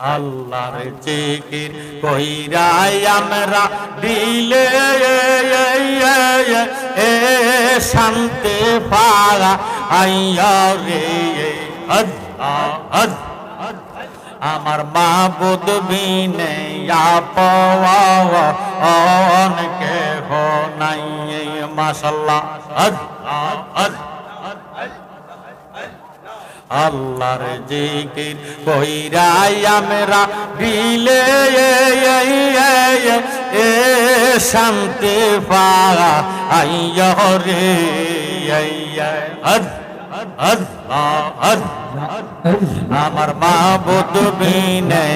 আল্লাহর জিকির কইরাই আমরা দিলে এ শান্তি পারা আইয়া রে। আমার মাবুদ বিনে অনকে হো নাই মাসাল্লাহ আল্লাহর জিকির কইরাই আমরা দিলে এ শান্তি পাওয়া আইয় রে আমার মাবুদ বিনে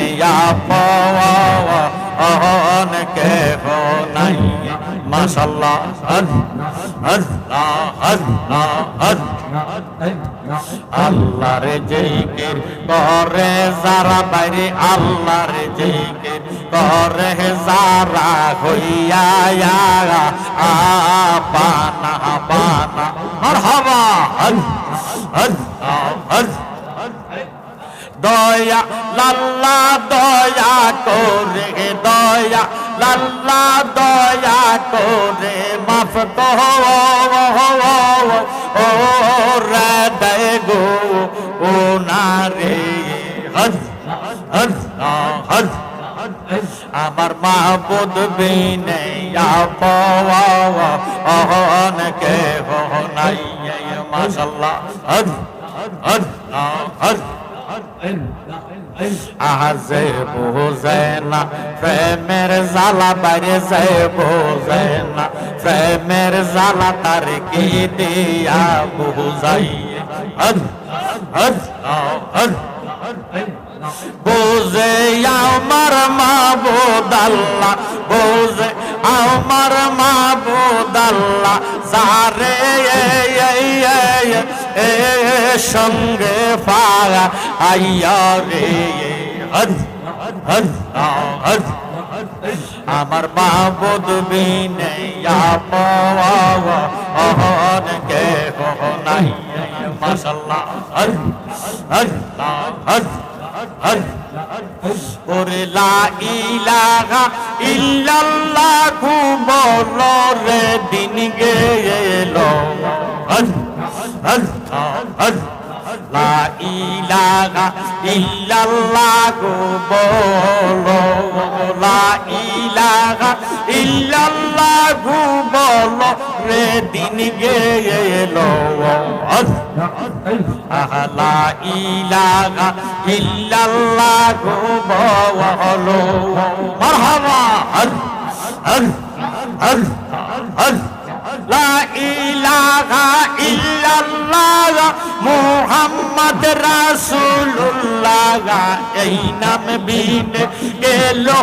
পাওয়া অহন কে নাই। মাশাল্লাহ আল্লাহ আল্লাহ আল্লাহ আল্লাহর জিকির করে যারা বাইরে, আল্লাহর জিকির করে যারা হইয়া আপানা পানা মারহাবা। হদ হদ হদ দয়া, লাল্লা, দয়া করে, দয়া লাল্লা দয়া করে মাফ ও রে দে গো ও না রে হদ হদ হদ আমার মাহবুদ বিনে অহন কে হো নাই মাশাল্লাহ। হদ হদ হদ আজে বোঝে না, প্রেমের জ্বালা বাইরে যে বোঝে না, প্রেমের জ্বালা তার কি দিয়া বুঝাই বোঝে আমার মাবুদ আল্লাহ বোঝে আমার মাবুদ আল্লাহ সারে সঙ্গে পায়া আইয়া রে হদ হদ হদ আমার মাবুদ বিনে অহন কে নাই। মাশাল্লাহ হদ হদ হদ হদ ওরে লা ইলাহা ইল্লাল্লাহু বলো রে, দিন গেলো। হদ লা ইলাহা ইল্লাল্লাহু বলো লা ইলাহা ইল্লাল্লাহু বলো রে দিন গেলো হদ লা ইলাহা ইল্লাল্লাহু বলো মারহাবা হদ হদ হদ হদ লা ইলাহা ইল্লাল্লাহ মুহাম্মদ রাসূলুল্লাহ। এই নাম বিন গেলো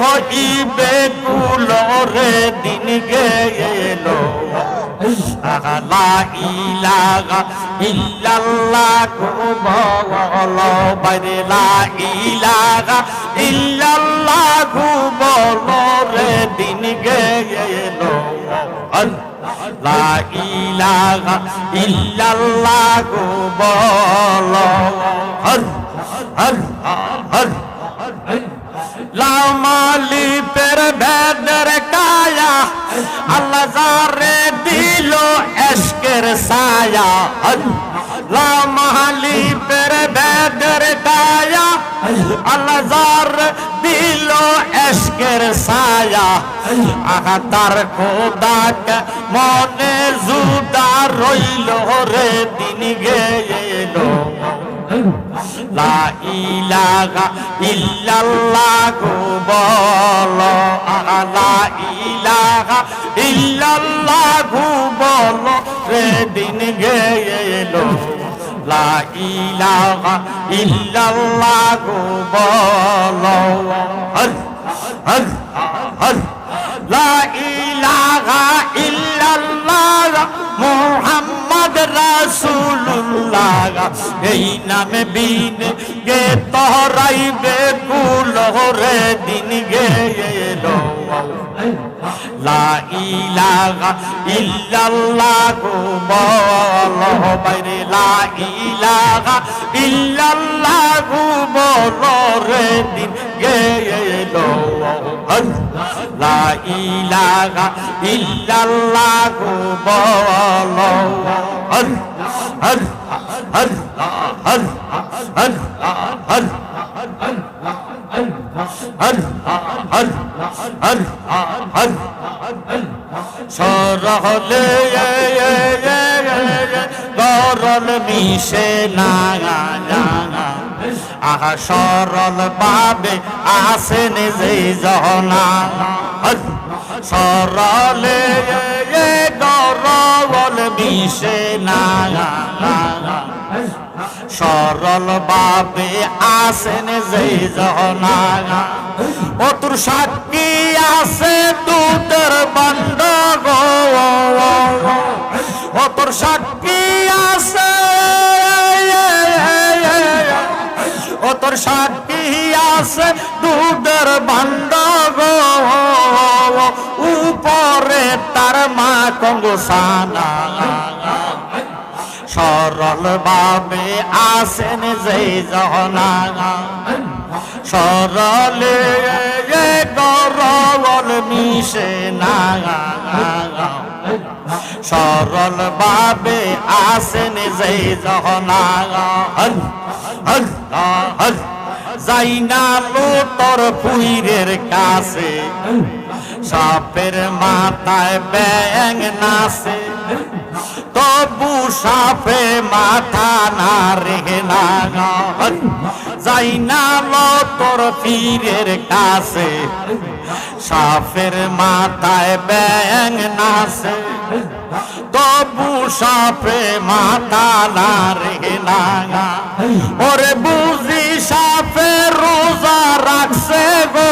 ইবে কুলরে দিন গেলো। লা ইলাহা ইল্লাল্লাহ ইল্লাল্লাহ বলো রে দিন গেলো। লা ইলাহা ইল্লাল্লাহ বলো। হর হর হর লামালি পের ভেদর কায়া আল্লাহ জারে দিল এশকের সায়া লামালি পের ভেদর কায়া আল্লাহ জার দিল এশকের সায়া আহা, তার খোদাক মনে জুদা রইল রে, দিন গেলো। লা ইলাহা ইল্লাল্লাহ বলো। লা ইলাহা ইল্লাল্লাহ বলো রে, দিন গেলো। লা ইলাহা ইল্লাল্লাহ বলো। হর হর হর লা ইলাহা ইল্লাল্লাহ, মুহাম্মদ রাসূলুল্লাহ। এই নামে বিন গে তহরাইবে কুল রে দিন গেলো লা ইলাহা ইল্লাল্লাহ বলো। বাইরে লা ইলাহা ইল্লাল্লাহ نور الدين لا إله إلا الله গরল মিশে না আহা, সরল বাবে আসেন যে জহনা। সরলে গরল মিশে না সরল বাবে আসেন যে জহনা। ও তোর সাক্ষী আছে দুধের বন্ধ গো ও তোর সাক্ষী তোর সাক্ষী আছে দুধের বন্ধ উপরে তার মা কঙ্গসানা। সরল ভাবে আসেন যে জহনা। সরলে গরল মিশে না। সরল বাবে আসেন যে জহনা। যাই না তোর ফুইরের কাছে। সাপের মাথায় ব্যাং নাচে। তবু সাপে মাথা না রেখে যাই না তোর পীরের কাছে, সাপের মাথায় ব্যাং নাচে। তবু সাপে মাথা না রেখে ওরে বুঝি সাপে রোজা রাখছে গো।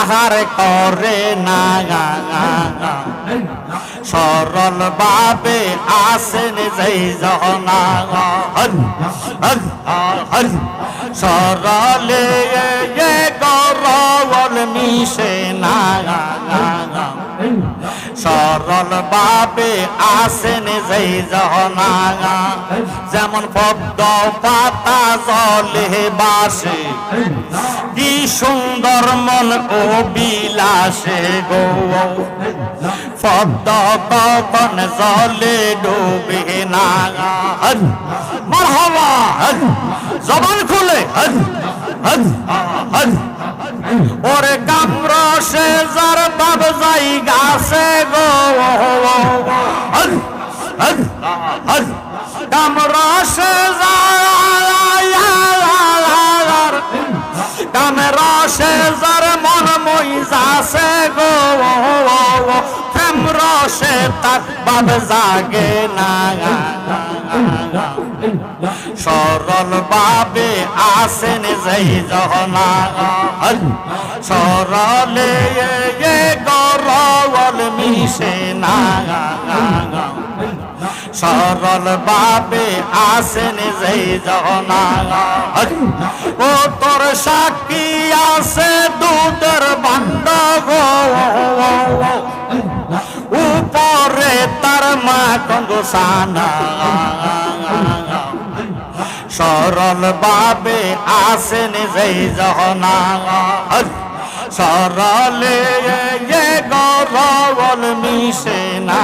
আহার করে না। সরল বাবে আসেন যেই জনা। সরলে গরল মিশে না। সরল ভাবে আসেন যেই জনা যেমন পদ্ম পাতা জলে বাসে, কি সুন্দর মন ও বিলাসে গো। পদ্ম কখন জলে ডুবে নাগা। মারহাবা! জবান খুলে। ওরে কামর সে যার বাব যাই গাছে গো। কামর সে যার কামের সে যার মন মই যাছে গো। প্রেম রসে তার বাব জাগে না। সরল বাবে আসেন যেই জহনা সরলে গরল মিশে না সরল বাবে আসেন যেই জহনা ও তোর সাক্ষী আছে দুধের বান্ড গো। উপরে তার মা কঙ্গসানা সরল বাবে আসেন যেই জহনা সরলে গরল মিশে না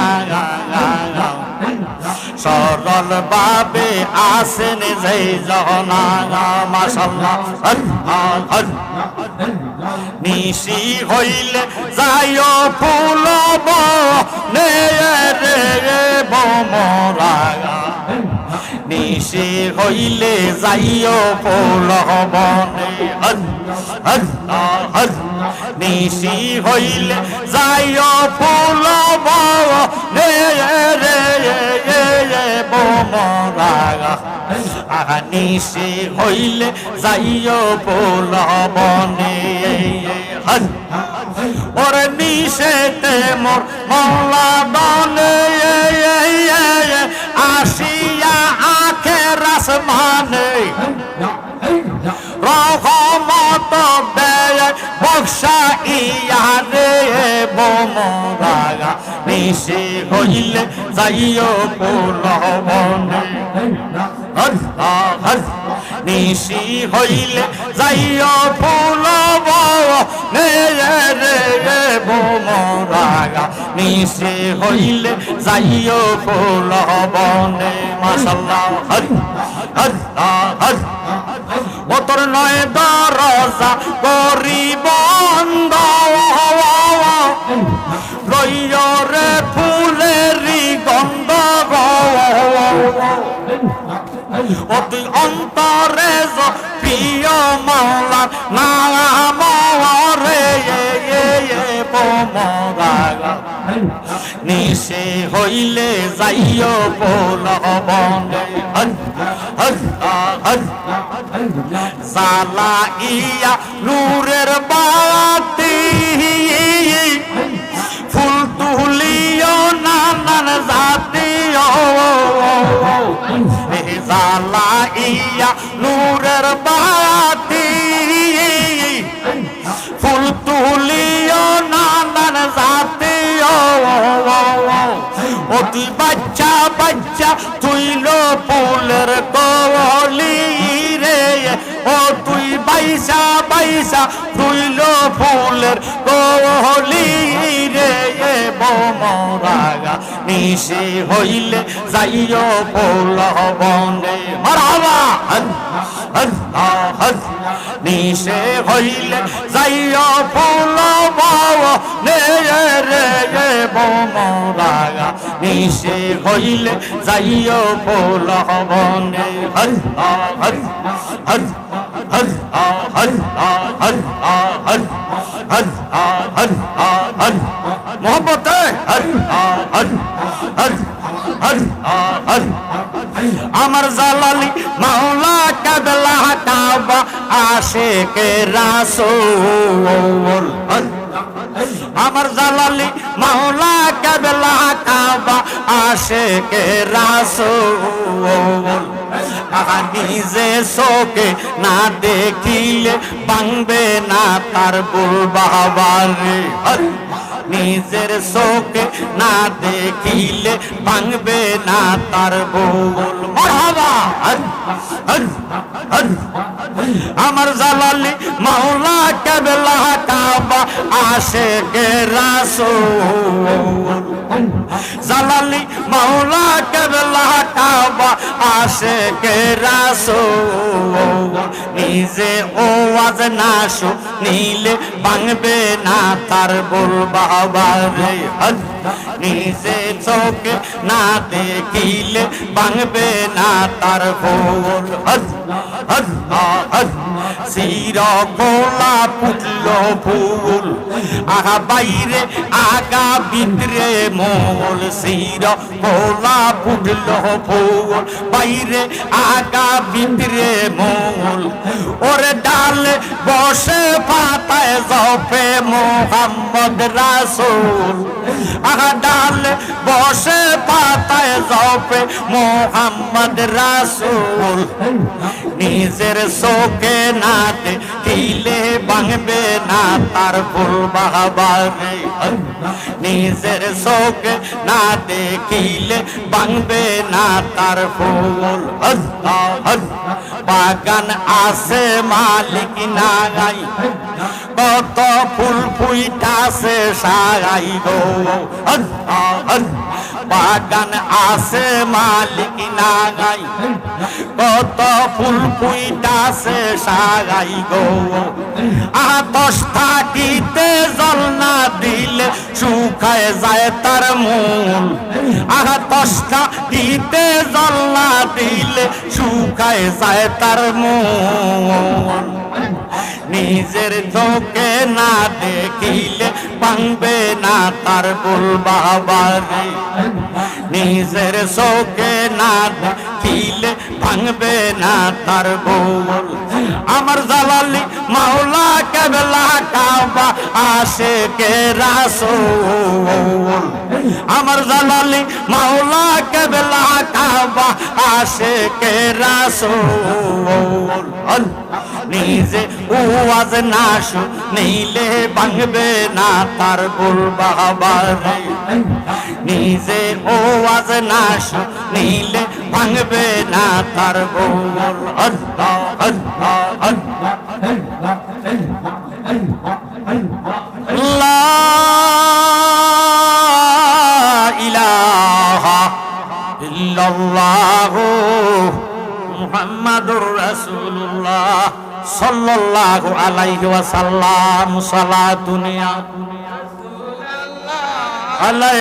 সরল বাবে আসেন যেই জহনা মাসাল্লাহ নিশি হইলে যাইও ফুল নে রে বমরা নিশে হইলে যাইও পৌলহমনে নিশি হইলে যাইও পৌলমনে রে রে নিশি হইলে যাইও পৌলমনে ওরে নিশেতে মোর মোল্লা বনে। আসমানে রহমত দেয় বক্সা ইয়ারে বোমরাগা, নিশে হইলে যাইও পুলবনে নিশি হইলে যাইও পুলব নে রে বোমরাগা, নিশে হইলে যাইও পুলবনে মাশাল্লাহ হর অতর নয় দরজা করি বন্ধ লইয়রে ফুলেরি গন্ধ অতি অন্তরে প্রিয় মাওলা নাম রে বোমরাগা নিশে হইলে যাইও পোল বনে সালা ইয়া নূরের বাতি ফুল তুলিও নানান জাতীয় সালা ইয়া নূরের বাতি ফুল তুলিও নানান জাতীয় অতি বাচ্চা বাচ্চা তুইল বাইসা বাইসা তুইল ফুলের কলি রে বোমরাগা নিশে হইলে যাইও ফুল বনে মারাবা নিশে হইলে যাইও ফুল নে রে বোমরাগা নিশে হইলে যাইও ফুল বনে হর হর হর मोहब्बत আমার জালালি মাওলা কাদলা কাবা আশেক রাসূল। আমার জালালি মাওলা কেবলা কাবা আসে কে রাসুল নিজে শোকে না দেখিলে বাংবে না তার বাবারে নিজের শোকে না দেখিলে বাংবে না তার বুল আমার জালালি মাওলা কেবলা কাবা আসে কে রাসূল। জালালি মাওলা কেবলা কাবা আসে কে রাসূল। নিজে ওয়াজ না শুনিলে বাংবে না তার বল বাবা রে। হর নিজে চোখে না দেখিলে ভাঙবে না তার বল চির গোলা পুতল ফুল। আহা বাইরে আগা ভিতরে মোল, শির গোলা পুটল ফুল বাইরে আগা ভিতরে মোল। ওরে ডালে বসে পাতায় জপে মোহাম্মদ রাসূল। আহা, ডালে বসে পাতায় জপে মোহাম্মদ রাসূল। নিজের চোখে না দেখিলে ভাঙবে না তার ফুল বাহাবারে। নিজের চোখে না দেখিলে ভাঙবে না তার ফুল। বাগান আছে মালিক না গাই কত ফুল ফুইটাছে সারাই গো। বাগান আছে মালিক না গাই কত ফুল ফুইটাছে সারাই গো। আতস থাকিতে জল না দিলে শুকায় যায় তার মূল। তষ্টা দিতে জল না দিলে শুকায় যায় তার মূল। নিজের চোখে না দেখিলে পাংবে না তার বুল বাবারে। নিজের চোখে না দেখিলে ভাঙবে না তার বউল আমার জালালি মাওলা কেবলা কাবা আসে কে রাসূল। আমার জালালি মাওলা কেবলা কাবা আসে কে রাসূল। নিজে ওয়াজ না নিলে ভাঙবে না তার গোল বাবারে নিজে ওয়াজ না নিলে ভাঙবে না তার গোল সাল্লাল্লাহু আলাইহি ওয়াসাল্লাম সালা দুনিয়া। আলাই